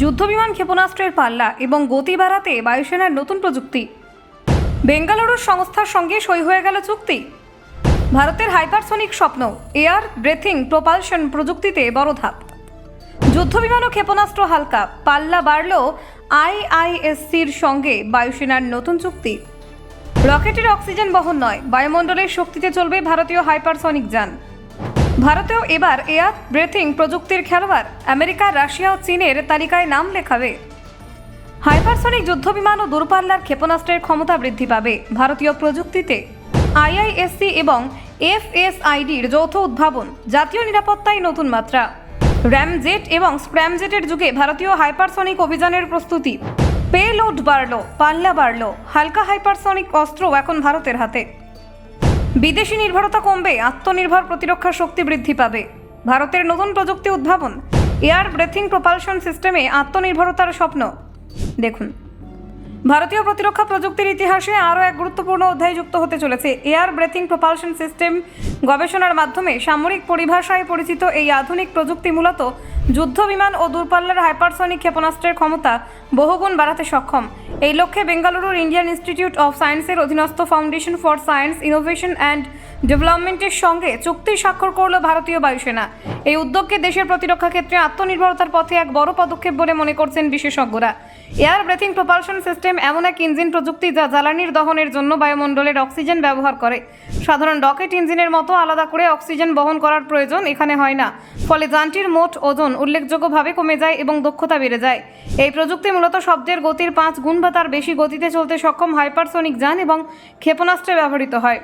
যুদ্ধবিমান ক্ষেপণাস্ত্রের পাল্লা এবং গতি বাড়াতে বায়ুসেনার নতুন প্রযুক্তি। বেঙ্গালুরুর সংস্থার সঙ্গে সই হয়ে গেল চুক্তি। ভারতের হাইপারসনিক স্বপ্ন, এয়ার ব্রেথিং প্রপালশন প্রযুক্তিতে বড় ধাপ। যুদ্ধবিমান ও ক্ষেপণাস্ত্র হালকা, পাল্লা বাড়ল আইআইএসসির সঙ্গে বায়ুসেনার নতুন চুক্তি। রকেটের অক্সিজেন বহন নয়, বায়ুমণ্ডলের শক্তিতে চলবে ভারতীয় হাইপারসনিক যান। ভারতেও এবার এয়ার ব্রেথিং প্রযুক্তির খেলোয়াড়। আমেরিকা, রাশিয়া ও চীনের তালিকায় নাম লেখাবে। হাইপারসনিক যুদ্ধবিমান ও দূরপাল্লার ক্ষেপণাস্ত্রের ক্ষমতা বৃদ্ধি পাবে ভারতীয় প্রযুক্তিতে। আইআইএসসি এবং এফএসআইডির যৌথ উদ্ভাবন, জাতীয় নিরাপত্তায় নতুন মাত্রা। র্যামজেট এবং স্ক্র্যামজেটের যুগে ভারতীয় হাইপারসনিক অভিযানের প্রস্তুতি। পে লোড বাড়ল, পাল্লা বাড়ল, হালকা হাইপারসনিক অস্ত্র এখন ভারতের হাতে। বিদেশি নির্ভরতা কমবে, আত্মনির্ভর প্রতিরক্ষা শক্তি বৃদ্ধি পাবে। ভারতের নতুন প্রযুক্তি উদ্ভাবন, এয়ার ব্রেথিং প্রপালশন সিস্টেমে আত্মনির্ভরতার স্বপ্ন। দেখুন। ভারতীয় প্রতিরক্ষা প্রযুক্তির ইতিহাসে আরও এক গুরুত্বপূর্ণ অধ্যায় যুক্ত হতে চলেছে। এয়ার ব্রেথিং প্রপালশন সিস্টেম গবেষণার মাধ্যমে সামরিক পরিভাষায় পরিচিত এই আধুনিক প্রযুক্তি মূলত যুদ্ধ বিমান ও দূরপাল্লার হাইপারসনিক ক্ষেপণাস্ত্রের ক্ষমতা বহুগুণ বাড়াতে সক্ষম। এই লক্ষ্যে বেঙ্গালুরুর ইন্ডিয়ান ইনস্টিটিউট অফ সায়েন্সের অধীনস্থ foundation for science, innovation and ডেভেলপমেন্টের সঙ্গে চুক্তি স্বাক্ষর করল ভারতীয় বায়ুসেনা। এই উদ্যোগকে দেশের প্রতিরক্ষা ক্ষেত্রে আত্মনির্ভরতার পথে এক বড় পদক্ষেপ বলে মনে করছেন বিশেষজ্ঞরা। এয়ার ব্রেথিং প্রপালশন সিস্টেম এমন এক ইঞ্জিন প্রযুক্তি যা জ্বালানির দহনের জন্য বায়ুমণ্ডলের অক্সিজেন ব্যবহার করে। সাধারণ রকেট ইঞ্জিনের মতো আলাদা করে অক্সিজেন বহন করার প্রয়োজন এখানে হয় না। ফলে যানটির মোট ওজন উল্লেখযোগ্যভাবে কমে যায় এবং দক্ষতা বেড়ে যায়। এই প্রযুক্তি মূলত শব্দের গতির পাঁচ গুণ বা তার বেশি গতিতে চলতে সক্ষম হাইপারসোনিক যান এবং ক্ষেপণাস্ত্রে ব্যবহৃত হয়।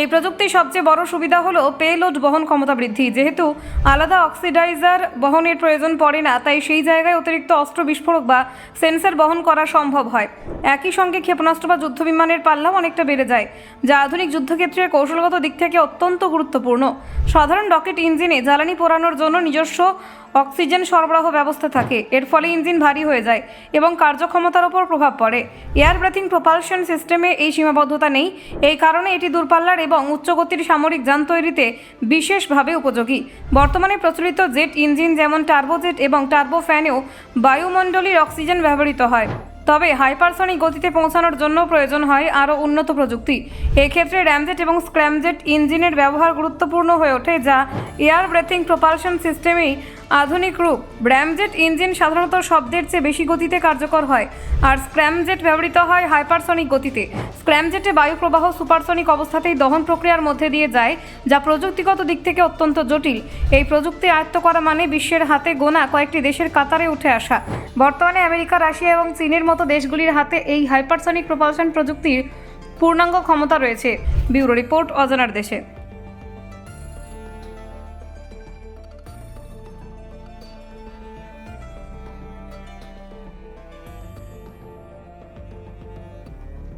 এই প্রযুক্তির সবচেয়ে বড় সুবিধা হলো পেলোড বহন ক্ষমতা বৃদ্ধি। যেহেতু আলাদা অক্সিডাইজার বহনের প্রয়োজন পড়ে না, তাই সেই জায়গায় অতিরিক্ত অস্ত্র বিস্ফোরক বা সেন্সর বহন করা সম্ভব হয়। একই সঙ্গে ক্ষেপণাস্ত্র বা যুদ্ধবিমানের পাল্লাও অনেকটা বেড়ে যায়, যা আধুনিক যুদ্ধক্ষেত্রের কৌশলগত দিক থেকে অত্যন্ত গুরুত্বপূর্ণ। সাধারণ রকেট ইঞ্জিনে জ্বালানি পোড়ানোর জন্য নিজস্ব অক্সিজেন সরবরাহ ব্যবস্থা থাকে। এর ফলে ইঞ্জিন ভারী হয়ে যায় এবং কার্যক্ষমতার ওপর প্রভাব পড়ে। এয়ার ব্রেথিং প্রপালশন সিস্টেমে এই সীমাবদ্ধতা নেই। এই কারণে এটি দূরপাল্লার এবং উচ্চগতির সামরিক যান তৈরিতে বিশেষভাবে উপযোগী। বর্তমানে প্রচলিত জেট ইঞ্জিন যেমন টার্বোজেট এবং টার্বোফ্যানেও বায়ুমণ্ডলীর অক্সিজেন ব্যবহৃত হয়। তবে হাইপারসনিক গতিতে পৌঁছানোর জন্য প্রয়োজন হয় আরও উন্নত প্রযুক্তি। এক্ষেত্রে র্যামজেট এবং স্ক্র্যামজেট ইঞ্জিনের ব্যবহার গুরুত্বপূর্ণ হয়ে ওঠে যা এয়ার ব্রেথিং প্রপালশন সিস্টেমেই আধুনিক রূপ। ব্র্যামজেট ইঞ্জিন সাধারণত শব্দের চেয়ে বেশি গতিতে কার্যকর হয়, আর স্ক্র্যামজেট ব্যবহৃত হয় হাইপারসনিক গতিতে। স্ক্র্যামজেটে বায়ু প্রবাহ সুপারসনিক অবস্থাতেই দহন প্রক্রিয়ার মধ্যে দিয়ে যায়, যা প্রযুক্তিগত দিক থেকে অত্যন্ত জটিল। এই প্রযুক্তি আয়ত্ত করা মানে বিশ্বের হাতে গোনা কয়েকটি দেশের কাতারে উঠে আসা। বর্তমানে আমেরিকা, রাশিয়া এবং চীনের মতো দেশগুলির হাতে এই হাইপারসনিক প্রপালশন প্রযুক্তির পূর্ণাঙ্গ ক্ষমতা রয়েছে। ব্যুরো রিপোর্ট অজানার দেশে।